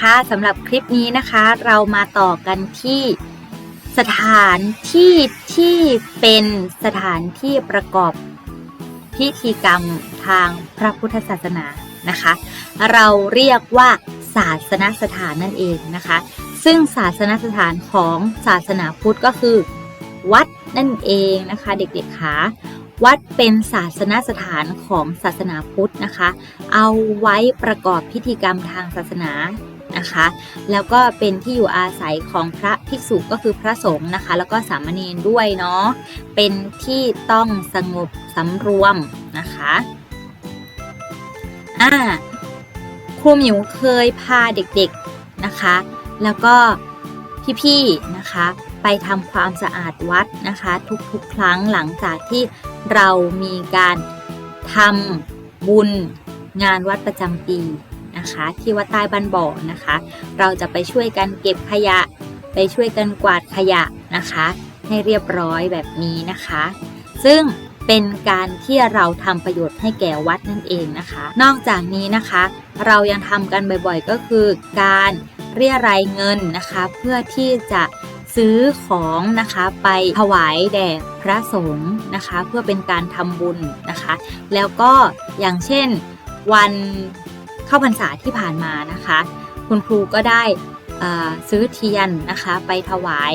ค่ะสำหรับคลิปนี้นะคะเรามาต่อกันที่สถานที่ที่เป็นสถานที่ประกอบพิธีกรรมทางพระพุทธศาสนานะคะ เราเรียกว่า ศาสนสถานนั่นเองนะคะ ซึ่งศาสนสถานของศาสนาพุทธก็คือ วัดนั่นเองนะคะเด็กๆคะวัดเป็นศาสนสถานของศาสนาพุทธนะคะ เอาไว้ประกอบพิธีกรรมทางศาสนานะคะ แล้วก็เป็นที่อยู่อาศัยของพระภิกษุก็คือพระสงฆ์นะคะ แล้วก็สามเณรด้วยเนาะ เป็นที่ต้องสงบสำรวมนะคะ อ่า ครูหมิวเคยพาเด็กๆนะคะ แล้วก็พี่ๆนะคะ ไปทำความสะอาดวัดนะคะ ทุกๆ ครั้งหลังจากที่เรามีการทำบุญงานวัดประจำปีนะคะ ที่วัดใต้บ้านบ่อนะคะ เราจะไปช่วยกันเก็บขยะ ไปช่วยกันกวาดขยะนะคะ ให้เรียบร้อยแบบนี้นะคะ ซึ่ง เป็นการที่เราทำประโยชน์ให้แก่วัดนั่นเองนะคะ นอกจากนี้นะคะ เรายังทำกันบ่อยๆก็คือการเรียรายเงินนะคะ เพื่อที่จะซื้อของนะคะไปถวายแด่พระสงฆ์นะคะ เพื่อเป็นการทำบุญนะคะ แล้วก็อย่างเช่นวันเข้าพรรษาที่ผ่านมานะคะ คุณครูก็ได้ซื้อเทียนนะคะไปถวาย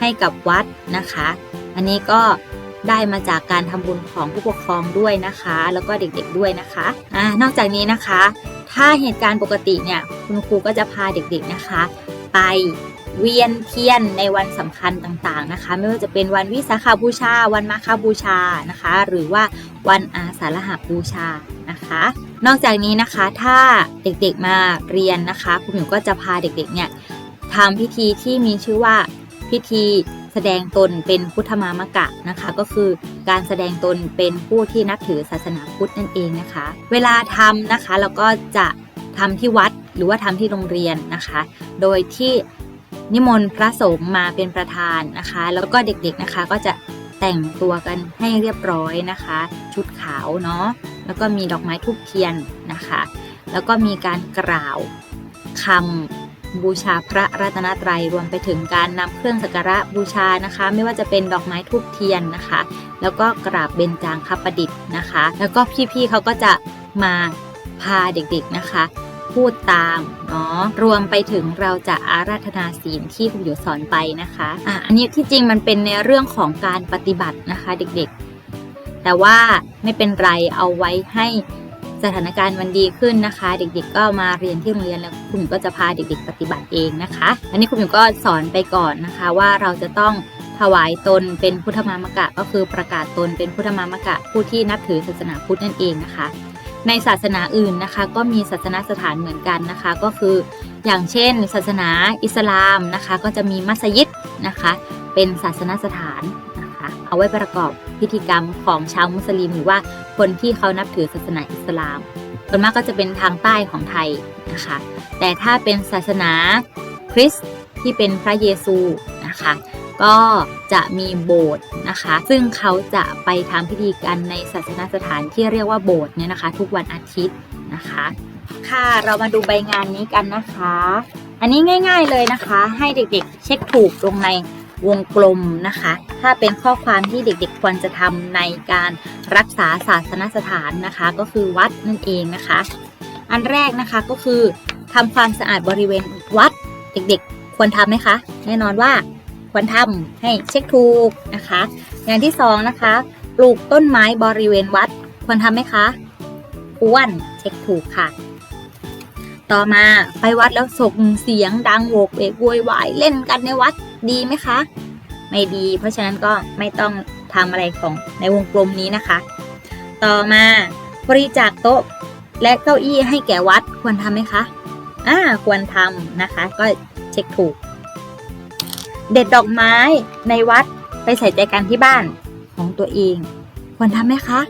ให้กับวัดนะคะ อันนี้ก็ ได้มาจากการทำบุญของผู้ปกครองด้วยนะคะ แล้วก็เด็กๆด้วยนะคะอ่านอกจากนี้นะคะ ถ้าเหตุการณ์ปกติเนี่ยคุณครูก็จะพาเด็กๆนะคะ ไปเวียนเทียนในวันสำคัญต่างๆนะคะ ไม่ว่าจะเป็นวันวิสาขาบูชา วันมาฆบูชานะคะ หรือว่าวันอาสาฬหบูชานะคะ นอกจากนี้นะคะถ้าเด็กๆมาเรียนนะคะ คุณหมิวก็จะพาเด็กๆเนี่ยทำพิธีที่มีชื่อว่าพิธี แสดงตนเป็นพุทธมามกะนะคะ ก็คือการแสดงตนเป็นผู้ที่นับถือศาสนาพุทธนั่นเองนะคะ เวลาทำนะคะเราก็จะทำที่วัดหรือว่าทำที่โรงเรียนนะคะ โดยที่นิมนต์พระสงฆ์มาเป็นประธานนะคะ แล้วก็เด็กๆนะคะก็จะแต่งตัวกันให้เรียบร้อยนะคะ ชุดขาวเนาะแล้วก็มีดอกไม้ทูบเทียนนะคะ แล้วก็มีการกล่าวคำ บูชาพระรัตนตรัยรวมไปถึงการนำเครื่องสักการะบูชานะคะ ไม่ว่าจะเป็นดอกไม้ทูบเทียนนะคะ แล้วก็กราบเบญจางคประดิษฐ์นะคะ แล้วก็พี่ๆเขาก็จะมาพาเด็กๆนะคะ พูดตามเนาะรวมไปถึงเราจะอาราธนาศีลที่คุณหยสอนไปนะคะอะอันนี้ที่จริงมันเป็นในเรื่องของการปฏิบัตินะคะเด็กๆ แต่ว่าไม่เป็นไรเอาไว้ให้ สถานการณ์มันดีขึ้นนะคะ เด็กๆก็มาเรียนที่โรงเรียนแล้วคุณหมิวก็จะพาเด็กๆ ปฏิบัติเองนะคะ อันนี้คุณหมิวก็สอนไปก่อนนะคะ ว่าเราจะต้องถวายตนเป็นพุทธมามกะก็คือประกาศตนเป็นพุทธมามกะผู้ที่นับถือศาสนาพุทธนั่นเองนะคะ ในศาสนาอื่นนะคะ ก็มีศาสนสถานเหมือนกันนะคะ ก็คือ อย่างเช่น ศาสนาอิสลามนะคะ ก็จะมีมัสยิดนะคะ เป็นศาสนสถานนะคะ เอาไว้ประกอบ พิธีกรรมของชาวมุสลิม หรือว่าคนที่เขานับถือศาสนาอิสลามส่วนมากก็จะเป็นทางใต้ของไทยนะคะ แต่ถ้าเป็นศาสนาคริสต์ที่เป็นพระเยซูนะคะ ก็จะมีโบสถ์นะคะ ซึ่งเขาจะไปทำพิธีกันในศาสนสถานที่เรียกว่าโบสถ์เนี่ยนะคะ ทุกวันอาทิตย์นะคะ ค่ะเรามาดูใบงานนี้กันนะคะ อันนี้ง่าย ๆเลยนะคะ ให้เด็กๆ เช็คถูกลงใน วงกลมนะคะ ถ้าเป็นข้อความที่เด็กๆ ควรจะทำในการรักษาศาสนสถานนะคะ ก็คือวัดนั่นเองนะคะ อันแรกนะคะก็คือทำความสะอาดบริเวณวัดเด็กๆ ควรทำไหมคะ แน่นอนว่าควรทำให้เช็คถูกนะคะ อย่างที่สองนะคะปลูกต้นไม้บริเวณวัด ควรทำไหมคะควรเช็คถูกค่ะต่อมาไปวัดแล้วส่งเสียงดังโวกเวกโวยวายเล่นกันในวัด ดีไหมคะ ไม่ดี เพราะฉะนั้นก็ไม่ต้องทำอะไรของในวงกลมนี้นะคะ ต่อมาบริจาคโต๊ะและเก้าอี้ให้แก่วัดควรทำไหมคะอ่าควรทำนะคะ ก็เช็คถูก เด็ดดอกไม้ในวัดไปใส่ใจกันที่บ้านของตัวเอง ควรทำไหมคะ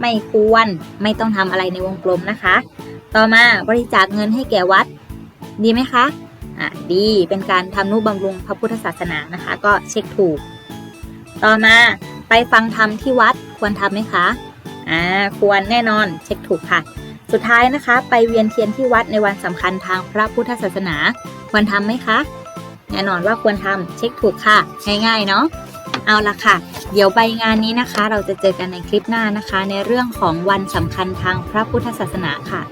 ไม่ควรไม่ต้องทำอะไรในวงกลมนะคะ ต่อมาบริจาคเงินให้แก่วัด ดีไหมคะ อะดีเป็นการทำนุบำรุงพระพุทธศาสนานะคะ ก็เช็คถูก ต่อมาไปฟังธรรมที่วัดควรทำไหมคะอ่าควรแน่นอนเช็คถูกค่ะ สุดท้ายนะคะ ไปเวียนเทียนที่วัดในวันสำคัญทางพระพุทธศาสนา ควรทำไหมคะ แน่นอนว่าควรทำเช็คถูกค่ะ ง่ายๆเนาะเอาละค่ะ เดี๋ยวใบงานนี้นะคะ เราจะเจอกันในคลิปหน้านะคะ ในเรื่องของวันสำคัญทางพระพุทธศาสนาค่ะ